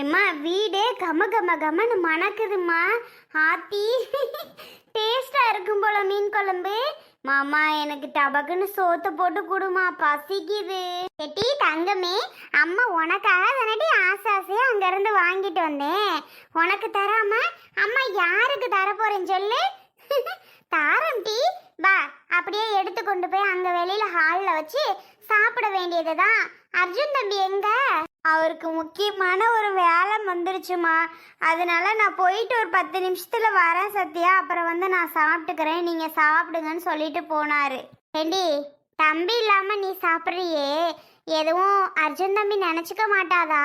எம்மா வீடே கம கம கமன்னு மணக்குதும்மா. ஆத்தி டேஸ்டா இருக்கும் போல மீன் குழம்பு. மாமா எனக்கு டபக்குன்னு சோத்த போட்டு கொடுமா பசிக்குது. எட்டி தங்கமே அம்மா உனக்காக தானடி ஆசை ஆசையா அங்கிருந்து வாங்கிட்டு வந்தேன். உனக்கு தராம அம்மா யாருக்கு தர போறேன்னு சொல்லு. தாரம் டீ வா அப்படியே எடுத்து கொண்டு போய் அங்க வெளியில ஹாலில் வச்சு சாப்பிட வேண்டியது தான் அர்ஜுன் தம்பி எங்க? அவருக்கு முக்கியமான ஒரு வேலை வந்துருச்சுமா. அதனால நான் போயிட்டு ஒரு பத்து நிமிஷத்தில் வரேன் சத்யா. அப்புறம் வந்து நான் சாப்பிட்டுக்கிறேன். நீங்கள் சாப்பிடுங்கன்னு சொல்லிட்டு போனாரு. ஏண்டி தம்பி இல்லாமல் நீ சாப்பிட்றியே. எதுவும் அர்ஜுன் தம்பி நினச்சிக்க மாட்டாதா?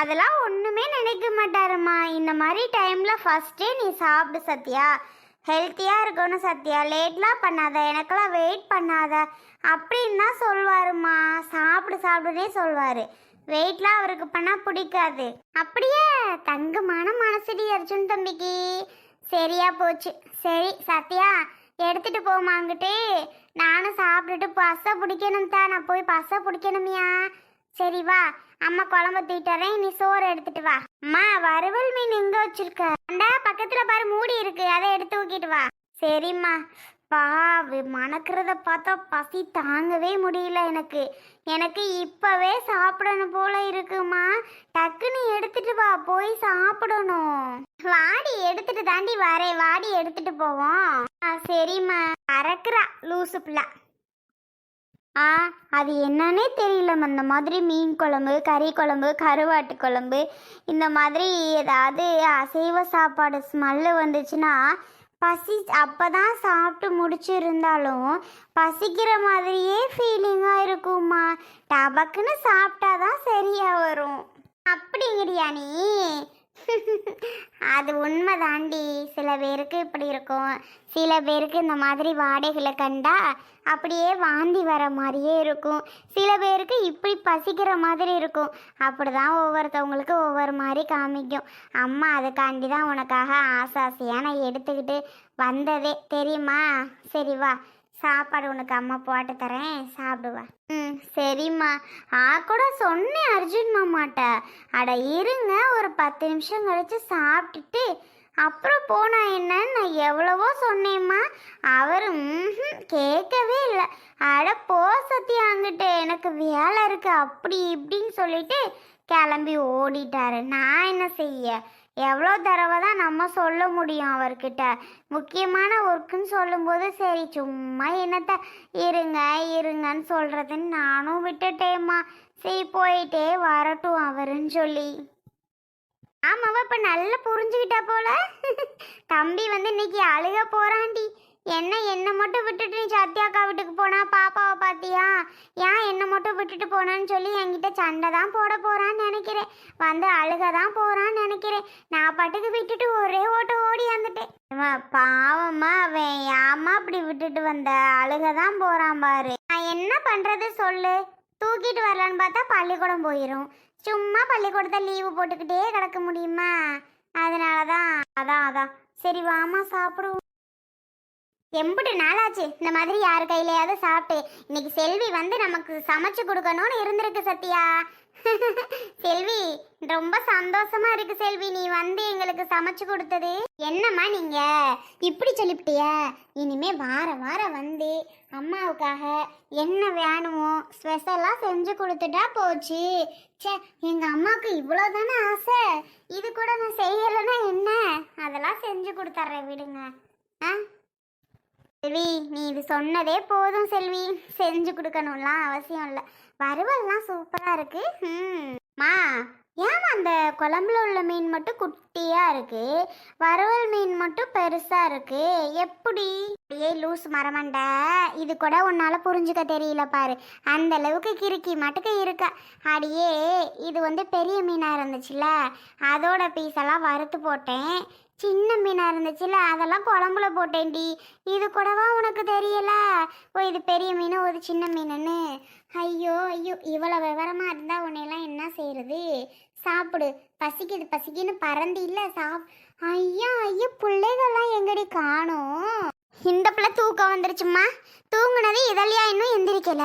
அதெல்லாம் ஒன்றுமே நினைக்க மாட்டாருமா. இந்த மாதிரி டைமில் ஃபஸ்ட்டே நீ சாப்பிடு சத்யா. ஹெல்த்தியாக இருக்கணும் சத்யா. லேட்லாம் பண்ணாத. எனக்கெல்லாம் வெயிட் பண்ணாத. அப்படின்னு தான் சொல்வாருமா. சாப்பிடு சாப்பிடுன்னே சொல்வார். வெயிட்லாம் அவருக்கு பண்ணால் பிடிக்காது. அப்படியே தங்கமான மனசடி அர்ஜுன் தம்பிக்கு. சரியா போச்சு. சரி சத்யா எடுத்துட்டு போமாங்கிட்டு நானும் சாப்பிட்டுட்டு பசை பிடிக்கணும் தான் நான் போய் பசை பிடிக்கணுமியா. சரி வா. அம்மா குழம்பு தூக்கிட்டுறேன் நீ சோறு எடுத்துட்டு வா. அம்மா வறுவல் மீன் எங்க வச்சிருக்க? அந்த பக்கத்துல பாரு மூடி இருக்கு. அதை எடுத்து ஊக்கிட்டு வா. சரிம்மா. பா மணக்கிறத பார்த்தா பசி தாங்கவே முடியல எனக்கு. எனக்கு இப்பவே சாப்பிடணும் போல இருக்குமா. டக்குன்னு எடுத்துட்டு வா போய் சாப்பிடணும். வாடி எடுத்துட்டு தாண்டி வரேன். வாடி எடுத்துட்டு போவோம். ஆ சரிம்மா. அறக்குறா லூசு பிள்ளை. ஆ அது என்னன்னே தெரியல அந்த மாதிரி மீன் குழம்பு கறி குழம்பு கருவாட்டு குழம்பு இந்த மாதிரி ஏதாவது அசைவ சாப்பாடு ஸ்மெல்லு வந்துச்சுன்னா பசி அப்போ தான் சாப்பிட்டு முடிச்சிருந்தாலும் பசிக்கிற மாதிரியே ஃபீலிங்காக இருக்கும்மா. டபக்குன்னு சாப்பிட்டா தான் சரியாக வரும். அப்படிங்கிறியா நீ? அது உண்மை தாண்டி சில பேருக்கு இப்படி இருக்கும். சில பேருக்கு இந்த மாதிரி வாடைகளை கண்டா அப்படியே வாந்தி வர மாதிரியே இருக்கும். சில பேருக்கு இப்படி பசிக்கிற மாதிரி இருக்கும். அப்படிதான் ஒவ்வொருத்தவங்களுக்கு ஒவ்வொரு மாதிரி காமிக்கும். அம்மா அதுக்காண்டி தான் உனக்காக ஆசை ஆசையாக நான் எடுத்துக்கிட்டு வந்ததே. தெரியுமா? சரி வா. சாப்பாடு உனக்கு அம்மா போட்டு தரேன் சாப்பிடுவா. ம் சரிம்மா. ஆ கூட சொன்னேன் அர்ஜுன் மாமாட்ட. அட இருங்க ஒரு பத்து நிமிஷம் கழிச்சு சாப்பிட்டுட்டு அப்புறம் போனா என்னன்னு நான் எவ்வளவோ சொன்னேம்மா. அவர் ம்ஹும் கேட்கவே இல்லை. அட போ சத்யா அங்கிட்டு எனக்கு வேலை இருக்கு அப்படி இப்படின்னு சொல்லிட்டு கிளம்பி ஓடிட்டாரு. நான் என்ன செய்ய? எவ்வளோ தடவை தான் நம்ம சொல்ல முடியும் அவர்கிட்ட. முக்கியமான ஒர்க்குன்னு சொல்லும்போது சரி சும்மா என்னத்த இருங்க இருங்கன்னு சொல்கிறதுன்னு நானும் விட்டுட்டேம்மா. சரி போயிட்டே வரட்டும் அவருன்னு சொல்லி. ஆமாவா இப்போ நல்லா புரிஞ்சுக்கிட்டா போல? தம்பி வந்து இன்னைக்கு அழுக போகிறாண்டி என்ன என்னை மட்டும் விட்டுட்டு நீ சத்யாக்கா வீட்டுக்கு போனா பாப்பாவை பார்த்தியா ஏன் என்னை மட்டும் விட்டுட்டு போனான்னு சொல்லி என்கிட்ட சண்டை தான் போட போறான்னு நினைக்கிறேன். வந்து அழுக தான் போறான்னு நினைக்கிறேன். நான் பாட்டுக்கு விட்டுட்டு ஒரே ஓட்ட ஓடி வந்துட்டேன். பாவமா பாவம்மா அவன். ஏமா அப்படி விட்டுட்டு வந்த? அழுக தான் போறான் பாரு. நான் என்ன பண்றது சொல்லு. தூக்கிட்டு வரலான்னு பார்த்தா பள்ளிக்கூடம் போயிடும் சும்மா பள்ளிக்கூடத்தை லீவு போட்டுக்கிட்டே கிடக்க முடியுமா? அதனால தான் அதான் அதான். சரி வாமா சாப்பிடுவோம். எம்புட்டு நாளாச்சு. இந்த மாதிரி யார் கையிலையாவது சாப்பிட்டு இன்னைக்கு செல்வி வந்து நமக்கு சமைச்சு கொடுக்கணும்னு இருந்திருக்கு சத்யா. செல்வி ரொம்ப சந்தோஷமா இருக்கு செல்வி நீ வந்து எங்களுக்கு சமைச்சு கொடுத்தது. என்னம்மா நீங்க? இப்படி சொல்லிவிட்டிய இனிமே வார வாரம் வந்து அம்மாவுக்காக என்ன வேணுமோ ஸ்பெஷலாக செஞ்சு கொடுத்துட்டா போச்சு. ச்சே எங்க அம்மாவுக்கு இவ்வளோ தானே ஆசை? இது கூட நான் செய்யலைன்னா என்ன? அதெல்லாம் செஞ்சு கொடுத்துட்றேன் விடுங்க. ஆ? செல்வி நீ இது சொன்னதே போதும் செல்வி. செஞ்சு கொடுக்கணும்லாம் அவசியம் இல்லை. வறுவல்லாம் சூப்பராக இருக்கு. மா ஏன் அந்த குழம்புல உள்ள மீன் மட்டும் குட்டியாக இருக்கு? வறுவல் மீன் மட்டும் பெருசாக இருக்கு. எப்படி? அப்படியே லூஸ் மரமண்டை. இது கூட உன்னால் புரிஞ்சுக்க தெரியல பாரு. அந்த அளவுக்கு கிறுக்கி மட்டுக்கு இருக்க. அடியே இது வந்து பெரிய மீனாக இருந்துச்சுல. அதோட பீஸெல்லாம் வறுத்து போட்டேன். சின்ன மீனாக இருந்துச்சுல அதெல்லாம் குழம்புல போட்டேன்டி. இது கூடவா உனக்கு தெரியல? ஓ இது பெரிய மீன் ஒரு சின்ன மீனுன்னு. ஐயோ ஐயோ இவ்வளோ விவரமா இருந்தா உன்னையெல்லாம் என்ன செய்யறது சாப்பிடு. பசிக்குது பசிக்குன்னு பறந்து இல்லை சாப். ஐயா ஐயோ பிள்ளைகள்லாம் எங்கடி காணோம்? இந்த பிள்ளை தூக்கம் வந்துருச்சுமா தூங்குனது இதழியா இன்னும் எந்திரிக்கல.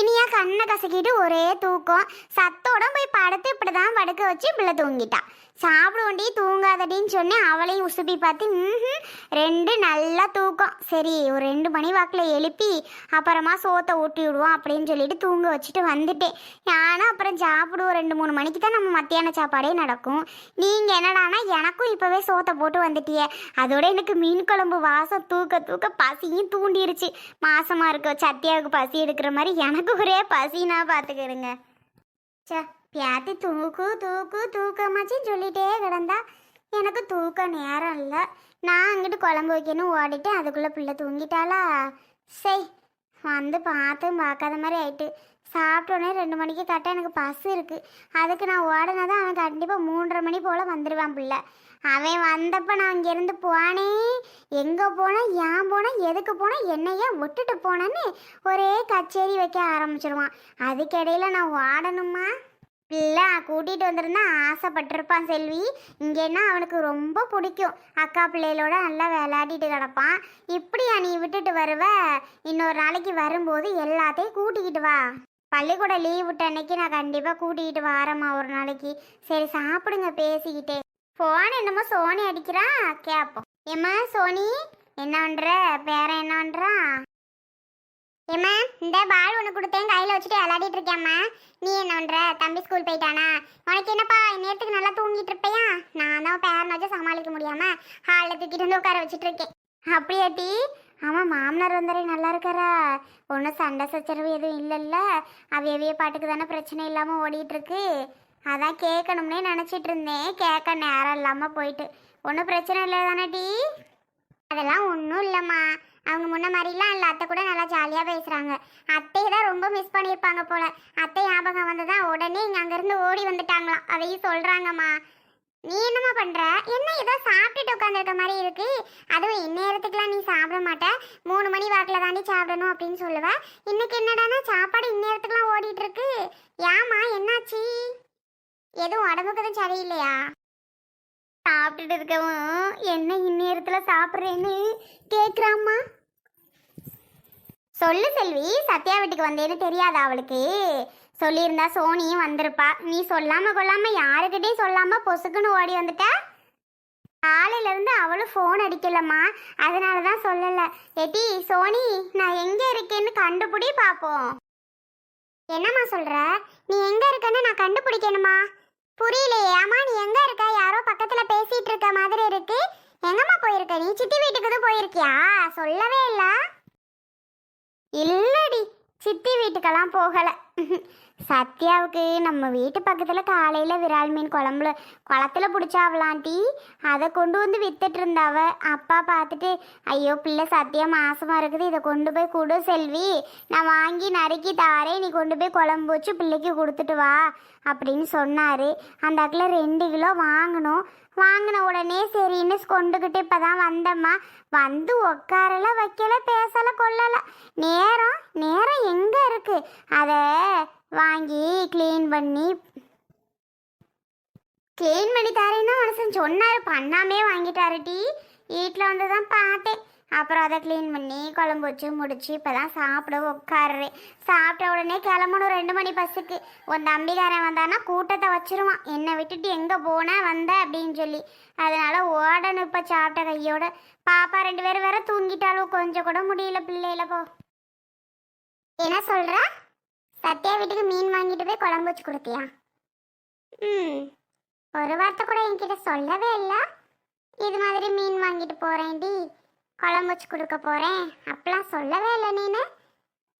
இனியா கண்ணை கசக்கிட்டு ஒரே தூக்கம். சத்தோட போய் படுத்து இப்படிதான் படுக்க வச்சு பிள்ளை தூங்கிட்டா. சாப்பிடுவோண்டி தூங்காதடின்னு சொன்னேன். அவளையும் உசுப்பி பார்த்து ம் ரெண்டு நல்லா தூக்கம். சரி ஒரு ரெண்டு மணி வாக்கில் எழுப்பி அப்புறமா சோத்தை ஊட்டி விடுவோம் அப்படின்னு சொல்லிட்டு தூங்க வச்சுட்டு வந்துட்டேன். நானும் அப்புறம் சாப்பிடுவோம். ரெண்டு மூணு மணிக்கு தான் நம்ம மத்தியான சாப்பாடே நடக்கும். நீங்கள் என்னடானா எனக்கும் இப்போவே சோத்தை போட்டு வந்துட்டியே. அதோட எனக்கு மீன் குழம்பு வாசம் தூக்க தூக்க பசியும் தூண்டிருச்சு. மாசமாக இருக்க சத்தியாவுக்கு பசி எடுக்கிற மாதிரி எனக்கு ஒரே பசினா பார்த்துக்கிடுங்க சே பியாத்தி தூக்கு தூக்கு தூக்கமாச்சின்னு சொல்லிட்டே கிடந்தா எனக்கு தூக்க நேரம் இல்லை. நான் அங்கிட்டு குழம்பு வைக்கணும் ஓடிட்டு அதுக்குள்ளே பிள்ளை தூங்கிட்டாளா? சரி வந்து பார்த்தும் பார்க்காத மாதிரி ஆயிட்டு. சாப்பிட்டோன்னே ரெண்டு மணிக்கு கரெக்டாக எனக்கு பஸ் இருக்குது அதுக்கு நான் ஓடனா தான் அவன் கண்டிப்பாக மூன்றரை மணி போல் வந்துடுவான் பிள்ளை. அவன் வந்தப்போ நான் இங்கேருந்து போனே எங்கே போனேன் ஏன் போனேன் எதுக்கு போனேன் என்னையே விட்டுட்டு போனேன்னு ஒரே கச்சேரி வைக்க ஆரம்பிச்சிடுவான் அதுக்கிடையில் நான் ஓடணுமா? பிள்ளை கூட்டிகிட்டு வந்திருந்தா ஆசைப்பட்டிருப்பான் செல்வி. இங்கேன்னா அவனுக்கு ரொம்ப பிடிக்கும். அக்கா பிள்ளைகளோட நல்லா விளையாடிட்டு கிடப்பான். இப்படியா நீ விட்டுட்டு வருவ? இன்னொரு நாளைக்கு வரும்போது எல்லாத்தையும் கூட்டிக்கிட்டு வா. பள்ளிக்கூடம் லீவ் விட்ட அன்னைக்கு நான் கண்டிப்பாக கூட்டிகிட்டு வரேம்மா ஒரு நாளைக்கு. சரி சாப்பிடுங்க பேசிக்கிட்டே. ஃபோன் என்னமோ சோனி அடிக்கிறா கேட்போம் ஏம்மா சோனி என்ன பண்ணுற பேர என்ன பண்ணுறா ஏம்மா இந்த பால் ஒன்று கொடுத்தேன் கையில் வச்சுட்டு விளையாடிட்டு இருக்கேம்மா நீ என்ன பண்ற? தம்பி ஸ்கூல் போயிட்டானா? உனக்கு என்னப்பா நேரத்துக்கு நல்லா தூங்கிட்டு இருப்பையா? நான் தான் பேரனை வச்சு சமாளிக்க முடியாம ஹாலில் தூக்கிட்டு வந்து உட்கார வச்சுட்டு இருக்கேன். அப்படியா ஆமாம் மாமனார் வந்தாரே நல்லா இருக்காரா? ஒன்றும் சண்டை சச்சரவு எதுவும் இல்லைல்ல. அவிய அவிய பாட்டுக்கு தானே பிரச்சனை இல்லாமல் ஓடிட்டுருக்கு. அதான் கேட்கணும்னே நினச்சிட்டு இருந்தேன். கேட்க நேரம் இல்லாமல் போயிட்டு. ஒன்றும் பிரச்சனை இல்லை தானே டி? அதெல்லாம் ஒன்றும் இல்லைம்மா. அவங்க முன்ன மாதிரிலாம் இல்லை. அத்தை கூட நல்லா ஜாலியாக பேசுகிறாங்க அத்தையை தான் ரொம்ப மிஸ் பண்ணியிருப்பாங்க போல. அத்தை ஞாபகம் வந்ததான் உடனே இங்கே அங்கேருந்து ஓடி வந்துட்டாங்களாம். அதையும் சொல்கிறாங்கம்மா நீ என்னமா பண்ணுற என்ன ஏதோ சாப்பிட்டுட்டு உட்காந்துருக்க மாதிரி இருக்கு? அதுவும் இந்நேரத்துக்குலாம் நீ சாப்பிட மாட்ட. மூணு மணி வாக்கில் தாண்டி சாப்பிடணும் அப்படின்னு சொல்லுவ. இன்னைக்கு என்னடானா சாப்பாடு இந்நேரத்துக்குலாம் ஓடிட்டு இருக்கு. ஏமா என்னாச்சு? எதுவும் உடம்புக்கு எதுவும் சரியில்லையா? சாப்பிட்டுட்டு இருக்கவும் என்ன இந்நேரத்தில் சாப்பிட்றேன்னு கேட்குறாம்மா சொல்லு செல்வி சத்யா வீட்டுக்கு வந்தேன்னு தெரியாதா அவளுக்கு. சொல்லியிருந்தா சோனியும் வந்திருப்பா. நீ சொல்லாம கொள்ளாம யாருக்கிட்டையும் சொல்லாம பொசுக்குன்னு ஓடி வந்துட்ட? காலையில இருந்து அவளும் ஃபோன் அடிக்கலம்மா. அதனால தான் சொல்லல. எட்டி சோனி நான் எங்க இருக்கேன்னு கண்டுபிடி பாப்போம். என்னம்மா சொல்ற? நீ எங்க இருக்கன்னு நான் கண்டுபிடிக்கணுமா? புரியலையே அம்மா நீ எங்க இருக்க? யாரோ பக்கத்துல பேசிட்டு இருக்க மாதிரி இருக்கு. எங்கம்மா போயிருக்க? நீ சித்தி வீட்டுக்கு தான் போயிருக்கியா? சொல்லவே இல்ல. இல்லடி சித்தி வீட்டுக்கெல்லாம் போகலை. சத்யாவுக்கு நம்ம வீட்டு பக்கத்தில் காலையில் விரால் மீன் குழம்புல குளத்துல பிடிச்சாவலாண்டி. அதை கொண்டு வந்து வித்துட்டு இருந்தாவ. அப்பா பார்த்துட்டு ஐயோ பிள்ளை சத்யா மாசமாக இருக்குது. இதை கொண்டு போய் கொடு செல்வி. நான் வாங்கி நறுக்கி தாரேன். நீ கொண்டு போய் குழம்பு வச்சு பிள்ளைக்கு கொடுத்துட்டு வா அப்படின்னு சொன்னார். அந்த அக்கில் ரெண்டு கிலோ வாங்கணும். வாங்கின உடனே சரி சரின்னு கொண்டுக்கிட்டு இப்போ தான் வந்தம்மா. வந்து உட்காரல வைக்கல பேசல கொள்ளல நேரம் நேரம் எங்கே இருக்கு? அதை வாங்கி க்ளீன் பண்ணி க்ளீன் பண்ணி தரேன்னு மனுஷன் சொன்னார். பண்ணாமே வாங்கிட்டாரு டீ. வீட்டில் வந்து தான் பார்த்தேன். அப்புறம் அதை க்ளீன் பண்ணி குழம்பு வச்சு முடிச்சு இப்போ தான் சாப்பிட உட்காருறேன் சாப்பிட்ட உடனே கிளம்பணும் ரெண்டு மணி பஸ்ஸுக்கு. உன் தம்பிக்காரன் வந்தானா கூட்டத்தை வச்சிருவான். என்னை விட்டுட்டு எங்கே போன வந்த அப்படின்னு சொல்லி. அதனால ஓடணும் இப்போ சாப்பிட்ட கையோட. பாப்பா ரெண்டு பேரும் வேற தூங்கிட்டாலும் கொஞ்சம் கூட முடியல பிள்ளையில போ. என்ன சொல்ற? சத்யா வீட்டுக்கு மீன் வாங்கிட்டு போய் குழம்பு வச்சு கொடுத்தியா? ம். ஒரு வார்த்தை கூட என்கிட்ட சொல்லவே இல்லை. இது மாதிரி மீன் வாங்கிட்டு போறேன்டி. குழம்பு வச்சு கொடுக்க போகிறேன் அப்பெல்லாம் சொல்லவே இல்லை நீனு.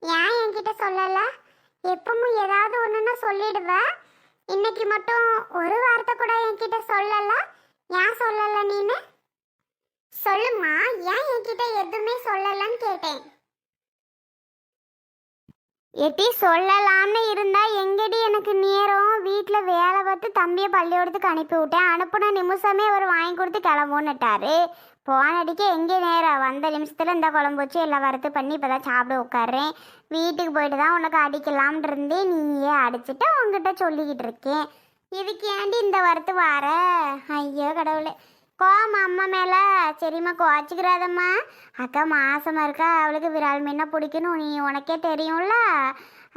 ஏன் என்கிட்ட சொல்லலை? எப்பவும் ஏதாவது ஒன்றுன்னா சொல்லிடுவேன் இன்னைக்கு மட்டும் ஒரு வார்த்தை கூட என்கிட்ட சொல்லலை. ஏன் சொல்லலை நீனு? சொல்லுமா ஏன் என்கிட்ட எதுவுமே சொல்லலைன்னு கேட்டேன். எட்டி சொல்லலாம்னு இருந்தா எங்கடி எனக்கு நேரம்? வீட்டில் வேலை பார்த்து தம்பியை பள்ளிக்கூடத்துக்கு அனுப்பி விட்டேன் அனுப்புன நிமிஷமே அவர் வாங்கி கொடுத்து கிளம்புன்னுட்டாரு. போன அடிக்க எங்கே நேரம் வந்த நிமிஷத்தில் இந்த குழம்பு வச்சு எல்லாம் வறுத்து பண்ணி இப்போ தான் சாப்பிட உட்காறேன் வீட்டுக்கு போயிட்டு தான் உனக்கு அடிக்கலாம்னு இருந்தே நீயே அடிச்சுட்டு உங்ககிட்ட சொல்லிக்கிட்டு இருக்கேன். இதுக்கு ஏண்டி இந்த வறுத்து வார? ஐயோ கடவுளே. கோவம் அம்மா மேலே? சரிம்மா கோச்சிக்கிறாதம்மா. அக்கா மாசமாக இருக்கா? அவளுக்கு விரால் மீனாக பிடிக்கணும். நீ உனக்கே தெரியும்ல.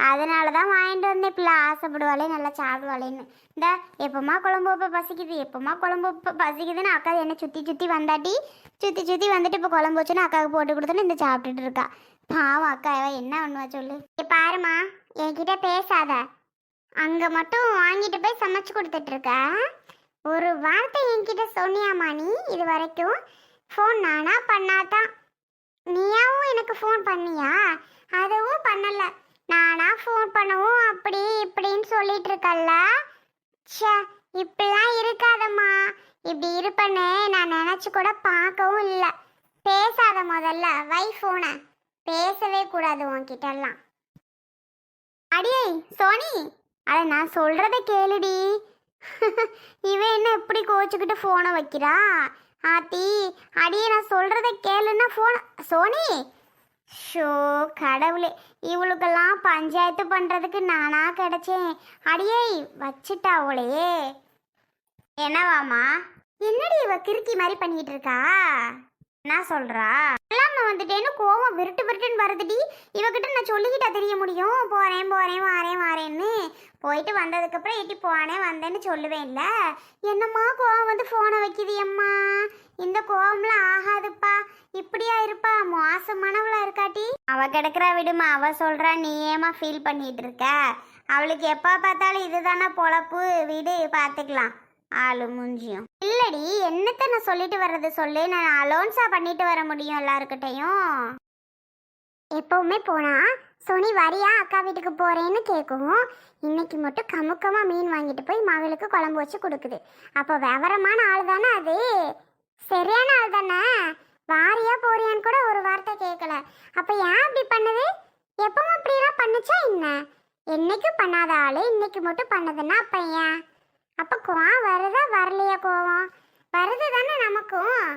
அதனால தான் வாங்கிட்டு வந்தேன். பிள்ளை ஆசைப்படுவாளே நல்லா சாப்பிடுவாளேன்னு. இந்த எப்போம்மா குழம்பு வைப்ப பசிக்குது? எப்போம்மா குழம்பு வைப்ப பசிக்குதுன்னு அக்கா என்னை சுற்றி சுற்றி வந்தாட்டி சுற்றி சுற்றி வந்துட்டு இப்போ குழம்பு வச்சுன்னு அக்காவுக்கு போட்டு கொடுத்துன்னு இந்த சாப்பிட்டுட்டு இருக்கா. பாவம் அக்கா இவன் என்ன பண்ணுவா சொல்லு. பாருமா என்கிட்ட பேசாத. அங்கே மட்டும் வாங்கிட்டு போய் சமைச்சு கொடுத்துட்டு இருக்க? ஒரு வார்த்தை என்கிட்ட சொன்னியாமா நீ இது வரைக்கும் ஃபோன் நானா பண்ணாதான். நீயாவும் எனக்கு ஃபோன் பண்ணியா? அதுவும் பண்ணலை. நானா ஃபோன் பண்ணவும் அப்படி இப்படின்னு சொல்லிட்டு இருக்கல்ல ச்சே இப்படிலாம் இருக்காதம்மா. இப்படி இருப்பேன்னு நான் நினச்சி கூட பார்க்கவும் இல்லை. பேசாத முதல்ல வை ஃபோனை பேசவே கூடாது உன்கிட்டலாம். அடியே சோனி. அதை நான் சொல்கிறத கேளுடி. இவன் என்ன இப்படி கோச்சுக்கிட்டு ஃபோனை வைக்கிறா? ஆத்தி அடியே நான் சொல்கிறத கேளுன்னா ஃபோன் சோனி! ஷோ கடவுளே இவளுக்கெல்லாம் பஞ்சாயத்து பண்ணுறதுக்கு நானா கிடச்சேன். அடியே வச்சுட்டா அவளையே என்னவாமா என்னடி இவ கிறுக்கி மாதிரி பண்ணிட்டு இருக்கா என்ன சொல்றா? இல்லாம வந்துட்டேன்னு கோவம் விருட்டு விருட்டுன்னு வருதுடி. இவகிட்ட நான் சொல்லிக்கிட்டா தெரிய முடியும். போறேன் போறேன் வாரேன் வாரேன்னு. போயிட்டு வந்ததுக்கப்புறம் எட்டி போனே வந்தேன்னு சொல்லுவேன் என்னம்மா கோவம் வந்து ஃபோனை வைக்குது அம்மா? இந்த கோவம்லாம் ஆகாதுப்பா. அவ கிடக்குறா விடுமா. அவ சொல்றா நீ ஏமா ஃபீல் பண்ணிட்டு இருக்க அவளுக்கு எப்ப பார்த்தாலும் இதுதானே பொழப்பு. வீடு பார்த்துக்கலாம் ஆளு மூஞ்சியும். இல்லடி என்னத்த நான் சொல்லிட்டு வர்றது சொல்லு. நான் அலோன்ஸா பண்ணிட்டு வர முடியும் எல்லாருக்கிட்டையும் எப்பவுமே போனா சோனி வரியா? அக்கா வீட்டுக்கு போறேன்னு கேட்கும் இன்னைக்கு மட்டும் கமுக்கமா மீன் வாங்கிட்டு போய் மகளுக்கு குழம்பு வச்சு கொடுக்குது. அப்போ விவரமான ஆள் தானே அது? சரியான ஆள் தானே வாரியா போறியான்னு கூட ஒரு வார்த்தை கேட்கல அப்ப ஏன் அப்படி பண்ணுது? எப்பவும் அப்படியெல்லாம் பண்ணுச்சா என்ன? என்னைக்கும் பண்ணாத ஆளு இன்னைக்கு மட்டும் பண்ணதுன்னா அப்ப ஏன்? அப்ப கோவம் வருதா வரலையா கோவம்? வருது தானே நமக்கும்.